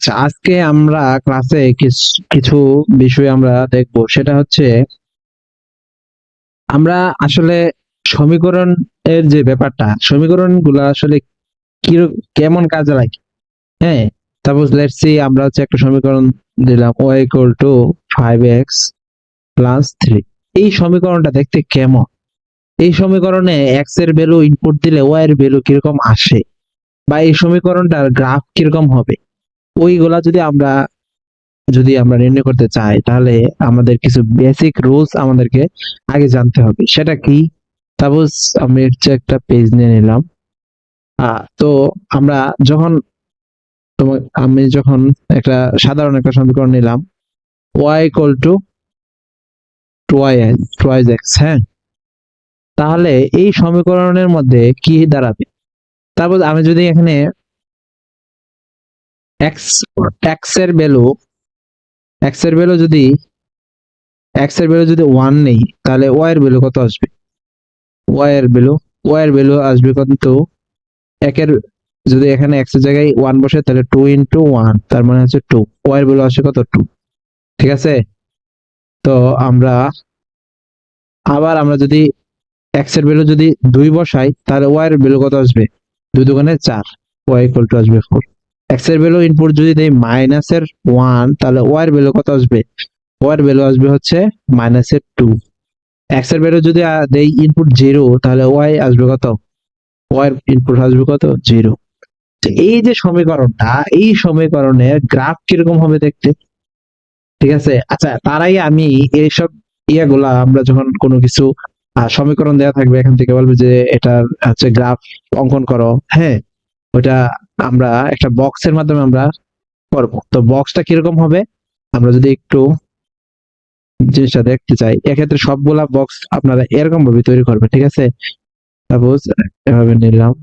আচ্ছা আজকে আমরা ক্লাসে কিছু বিষয় আমরা দেখব। সেটা হচ্ছে, আমরা আসলে সমীকরণ এর যে ব্যাপারটা সমীকরণগুলা আসলে কি কেমন কাজে লাগে? হ্যাঁ তারপর লেটস সি আমরা হচ্ছে একটা সমীকরণ দিলাম y equal to five X plus three এই সমীকরণটা দেখতে কেমন? এই সমীকরণে x এর ভ্যালু ইনপুট দিলে y এর ভ্যালু কীরকম আসে? বা এই সমীকরণটার গ্রাফ কীরকম হবে? ওইগুলা যদি আমরা যদি আমরা নির্ণয় করতে চাই, তাহলে আমাদের কিছু বেসিক রুলস আমাদেরকে আগে জানতে হবে। সেটা কি? সাপোজ আমি হচ্ছে একটা পেজ নিয়ে নিলাম। তো আমরা যখন তোমার আমি যখন একটা সাধারণ একটা সমীকরণ নিলাম Y equal to twice X হ্যাঁ? তাহলে এই সমীকরণের মধ্যে কি দাঁড়াবে? তারপর আমি যদি এখানে এক্স এক্সের ভ্যালু এক্সের ভ্যালু যদি এক্সের ভ্যালু যদি ওয়ান নেই, তাহলে ওয়াই এর ভ্যালু কত আসবে? ওয়াই এর ভ্যালু ওয়াই এর ভ্যালু আসবে কত একের, যদি এখানে এক্সের জায়গায় ওয়ান বসে, তাহলে টু ইন্টু ওয়ান তার মানে হচ্ছে টু ওয়াই এর ভ্যালু আসে কত? টু ঠিক আছে? তো আমরা, আবার আমরা যদি এক্সের ভ্যালু যদি দুই বসাই, তাহলে ওয়াই এর ভ্যালু কত আসবে? দুই দোকানে চার ওয়াই ইকুয়াল টু আসবে ফোর এক্সের ভ্যালু ইনপুট যদি দেই মাইনাস এর ওয়ান তাহলে ওয়াই এর ভ্যালু কত আসবে? ওয়াই এর ভ্যালু আসবে হচ্ছে মাইনাস এর টু এক্সের ভ্যালু যদি দেই ইনপুট জিরো তাহলে ওয়াই আসবে কত? ওয়াই এর ইনপুট আসবে কত? জিরো এই যে সমীকরণটা, এই সমীকরণের গ্রাফ কীরকম হবে দেখতে? ঠিক আছে? আচ্ছা তার আগে আমি এইসব ইয়াগুলা, আমরা যখন কোনো কিছু সমীকরণ দেওয়া থাকবে, এখান থেকে বলবে যে এটার হচ্ছে গ্রাফ অঙ্কন করো। হ্যাঁ? ওইটা আমরা একটা বক্সের মাধ্যমে আমরা করব। তো বক্সটা কীরকম হবে? আমরা যদি একটু জিনিসটা দেখতে চাই, এক্ষেত্রে সবগুলা বক্স আপনারা এরকম ভাবে তৈরি করবে, ঠিক আছে? সাপোজ এভাবে নিলাম।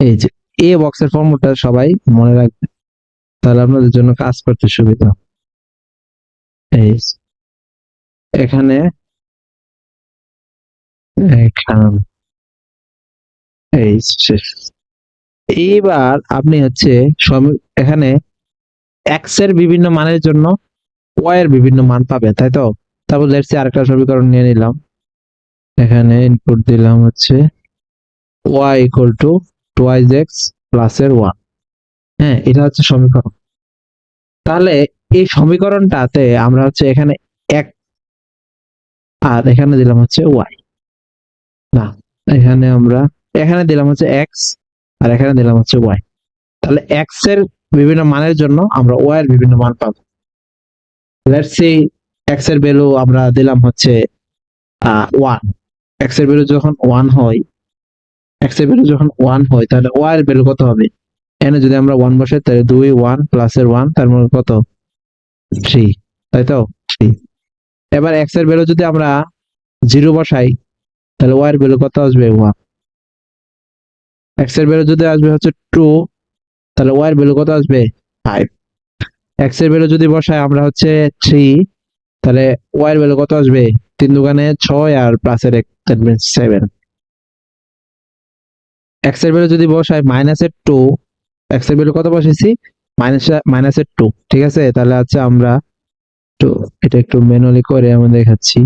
এই যে, এ বক্সের ফর্মটা সবাই মনে রাখবে। তাহলে আপনাদের জন্য কাজ করতে সুবিধা। এই এখানে এখানে এই যে। এইবার আপনি হচ্ছে এখানে এক্সের বিভিন্ন মানের জন্য ওয়াই এর বিভিন্ন মান পাবেন তাই তো? তারপর লেটস সে আরেকটা সমীকরণ নিয়ে নিলাম। এখানে ইনপুট দিলাম হচ্ছে Y equal to twice X plus এর ওয়ান হ্যাঁ এটা হচ্ছে সমীকরণ। তাহলে এই সমীকরণটাতে আমরা হচ্ছে এখানে এক আর এখানে দিলাম হচ্ছে ওয়াই না, এখানে আমরা এখানে দিলাম হচ্ছে এক্স আর এখানে দিলাম হচ্ছে ওয়াই তাহলে এক্সের বিভিন্ন মানের জন্য আমরা ওয়াই এর বিভিন্ন মান পাবো। লেটস সি এক্সের ভ্যালু আমরা দিলাম হচ্ছে ওয়ান এক্সের ভ্যালু যখন ওয়ান হয় এক্সের ভ্যালু যখন ওয়ান হয়, তাহলে ওয়াই এর ভ্যালু কত হবে? এখানে যদি আমরা ওয়ান বসাই, তাহলে দুই ওয়ান প্লাস এর ওয়ান তার মানে কত? থ্রি তাই তো? থ্রি এবার এক্সের ভ্যালু যদি আমরা জিরো বসাই, তাহলে ওয়াই এর ভ্যালু কত আসবে? ওয়ান এক্সের ভ্যালু যদি আসবে হচ্ছে টু তাহলে ওয়াই এর ভ্যালু কত আসবে? ফাইভ এক্সের ভ্যালু যদি বসাই আমরা হচ্ছে থ্রি তাহলে ওয়াই এর ভ্যালু কত আসবে? তিন দোকানে ছয় আর প্লাসের এক সেভেন এক্সের ভ্যালু যদি বসাই মাইনাসের টু এক্সের ভ্যালু কত বসেছি মাইনাস মাইনাসের টু ঠিক আছে? তাহলে হচ্ছে আমরা একটু এটা একটু ম্যানুয়ালি করে আমি দেখাচ্ছি।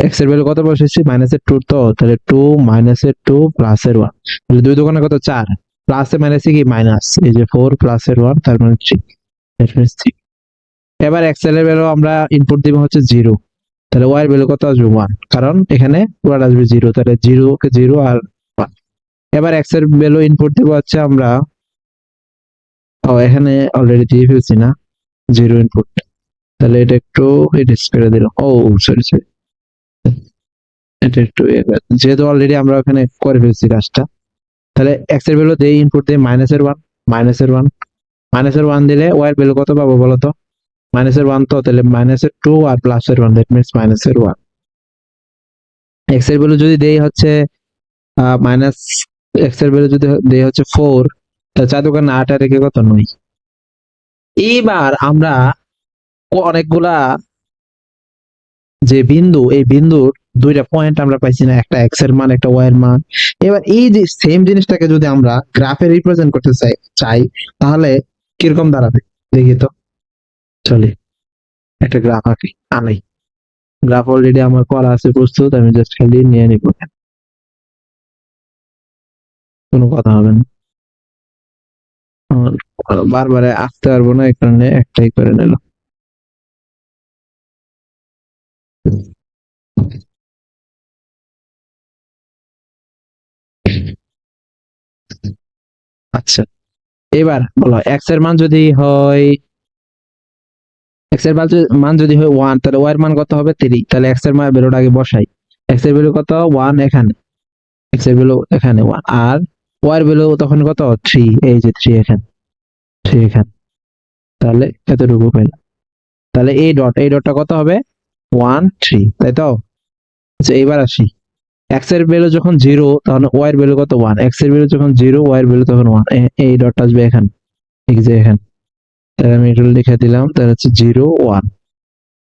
এক্সের ভ্যালু কত বসেছি? মাইনাসের টু তো, তাহলে টু মাইনাসের টু প্লাসের ওয়ান তাহলে দুই দোকানে কত? চার। প্লাসে মাইনাসে কি? মাইনাস এই যে ফোর প্লাসের ওয়ান তার মানে থ্রি থ্রি এবার এক্সের ভ্যালু আমরা ইনপুট দিব হচ্ছে জিরো তাহলে ওয়াই এর ভ্যালু কত আসবে? ওয়ান কারণ এখানে পুরোটা আসবে জিরো তাহলে জিরো কে জিরো আর ওয়ান এবার এক্সের ভ্যালু ইনপুট দিব হচ্ছে আমরা, ও, এখানে অলরেডি দিয়ে ফেলছি না। জিরো ইনপুট তাহলে এটা একটু এডিট করে দিলাম। ও সরি সরি ইয়ে যেহেতু অলরেডি আমরা ওখানে করে ফেলছি কাজটা, তাহলে এক্সের ভ্যালু দিয়ে ইনপুট দিয়ে মাইনাসের ওয়ান মাইনাসের ওয়ান মাইনাসের ওয়ান দিলে ওয়াই এর ভ্যালু কত পাবো বলো তো? মাইনাসের ওয়ান তো, তাহলে মাইনাসের টু আর প্লাসের ওয়ান দ্যাট মিনস মাইনাসের ওয়ান এক্সের ভ্যালু যদি দেই হচ্ছে মাইনাস এক্সের ভ্যালু যদি দেই হচ্ছে ফোর তাহলে চার দোকানে আট আর রেখে কত? নয়। এইবার আমরা অনেকগুলা যে বিন্দু, এই বিন্দুর দুইটা পয়েন্ট আমরা পাইছি না, একটা এক্সের মান, একটা ওয়াই এর মান। এবার এই যে সেম জিনিসটাকে যদি আমরা গ্রাফে রিপ্রেজেন্ট করতে চাই চাই, তাহলে কীরকম দাঁড়াবে? দেখি তো। চলে। একটা গ্রাফ আঁকি আনাই গ্রাফ অলরেডি আমার করা আছে প্রস্তুত, আমি জাস্ট খালি নিয়ে নিব। কোনো কথা হবে না। বারবার আসতে পারব না কারণে একটাই করে নিল আচ্ছা। এবার বলো এক্সের মান যদি হয় এক্সের মান যদি- হয় ওয়ান তাহলে ওয়াই মান কত হবে? থ্রি তাহলে এক্সের মান ভ্যালুটা আগে বসাই। এক্সের ভ্যালু কত? ওয়ান এখানে। এক্সের ভ্যালু এখানে ওয়ান আর ওয়াই এর ভ্যালু তখন কত? থ্রি এই যে থ্রি এখানে। থ্রি এখানে। তাহলে এতটুকু পেলাম। তাহলে এই ডট এই ডটটা কত হবে? ওয়ান থ্রি তাই তো? আচ্ছা এবার আসি। এক্সের ভ্যালু যখন জিরো তখন ওয়াই এর ভ্যালু কত? ওয়ান এক্সের ভ্যালু যখন জিরো ওয়াই এর ভ্যালু তখন ওয়ান এই ডটটা আসবে এখানে। এই যে এখানে। তাহলে আমি এটা লিখে দিলাম, তাহলে হচ্ছে জিরো ওয়ান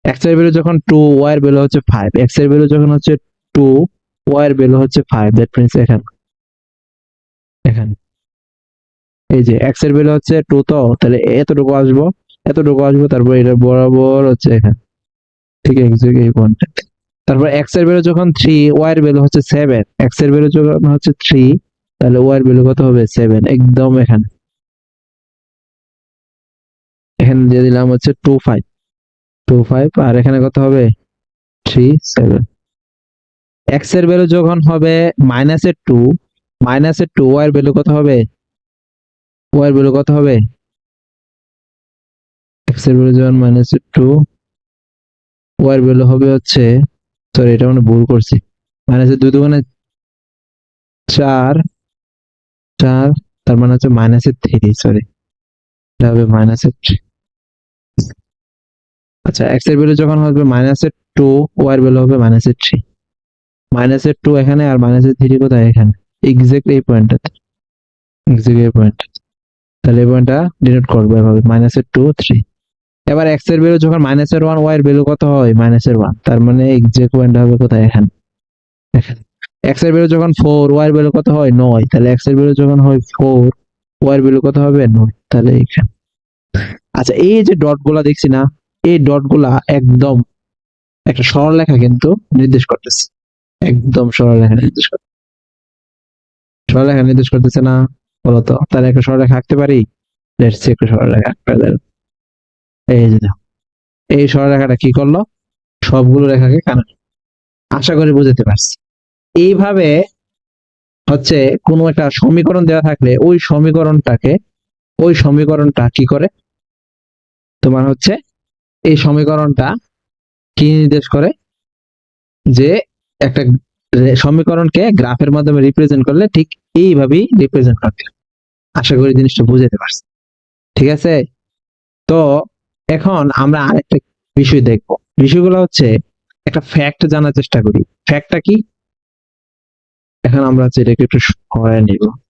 এক্সের ভ্যালু যখন টু ওয়াই এর ভ্যালু হচ্ছে ফাইভ এক্সের ভ্যালু যখন হচ্ছে টু ওয়াই এর ভ্যালু হচ্ছে ফাইভ দ্যাট মিনস এখানে। এখানে। এই যে এক্সের ভ্যালু হচ্ছে টু তো তাহলে এতটুকু আসব। এতটুকু আসব, তারপর এটা বরাবর হচ্ছে এখানে। ঠিক আছে, এই পয়েন্টটা তারপর এক্সের ভ্যালু যখন থ্রি ওয়াই এর ভ্যালু হচ্ছে সেভেন এক্সের ভ্যালু যখন হচ্ছে থ্রি তাহলে ওয়াই এর ভ্যালু কত হবে? সেভেন একদম এখানে। এখানে দিয়ে দিলাম হচ্ছে টু ফাইভ টু ফাইভ আর এখানে কত হবে? থ্রি সেভেন এক্সের ভ্যালু যখন হবে মাইনাসের টু মাইনাসের টু ওয়াই এর ভ্যালু কত হবে? ওয়াই এর ভ্যালু কত হবে? এক্সের ভ্যালু যখন মাইনাসের টু ওয়াই এর ভ্যালু হবে হচ্ছে সরি এটা মানে ভুল করছি। মাইনাসের দুই দোকানে চার চার, তার মানে হচ্ছে মাইনাসের থ্রি সরি এটা হবে মাইনাসের থ্রি আচ্ছা এক্সের ভ্যালু যখন হবে মাইনাসের টু ওয়াই এর ভ্যালু হবে মাইনাসের থ্রি মাইনাসের টু এখানে আর মাইনাসের থ্রি কোথায়? এখানে। এক্সাক্ট এই পয়েন্টটাতে এক্সাক্ট এই পয়েন্ট তাহলে এই পয়েন্টটা ডিনোট করব এভাবে। মাইনাসের টু থ্রি এবার এক্সের ভ্যালু যখন মাইনাসের ওয়ান ওয়াই এর ভ্যালু কত হয়? মাইনাসের ওয়ান তার মানে এক্সাক্ট পয়েন্ট হবে কোথায়? এখানে। এক্সের ভ্যালু যখন ফোর ওয়াই এর ভ্যালু কত হয়? নয়। তাহলে এক্সের ভ্যালু যখন হয় ফোর ওয়াই এর ভ্যালু কত হবে? নয়। তাহলে এখানে। আচ্ছা এই যে ডটগুলা দেখছি না, এই ডটগুলা একদম একটা সরলরেখা কিন্তু নির্দেশ করতেছে। একদম সরল সরলরেখা নির্দেশ করতে সরলরেখা নির্দেশ করতেছে না, বলতো। তাহলে একটা সরলরেখা আঁকতে পারি? লেটস একটা সরলরেখা আঁকতে পারি। এই যে এই কি করল? সবগুলো রেখাকে কানেক্ট আশা করি বুঝতে পারছি। এইভাবে হচ্ছে কোনো একটা সমীকরণ দেওয়া থাকলে ওই সমীকরণটাকে, ওই সমীকরণটা কি করে? তোমার হচ্ছে এই সমীকরণটা কি নির্দেশ করে? যে একটা সমীকরণকে গ্রাফের মাধ্যমে রিপ্রেজেন্ট করলে ঠিক এইভাবেই রিপ্রেজেন্ট করতে আশা করি জিনিসটা বুঝতে পারছি। ঠিক আছে? তো এখন আমরা আরেকটা বিষয় দেখব। বিষয়গুলো হচ্ছে একটা ফ্যাক্ট জানার চেষ্টা করি। ফ্যাক্টটা কি? এখন আমরা যেটাকে একটু সময় নিব।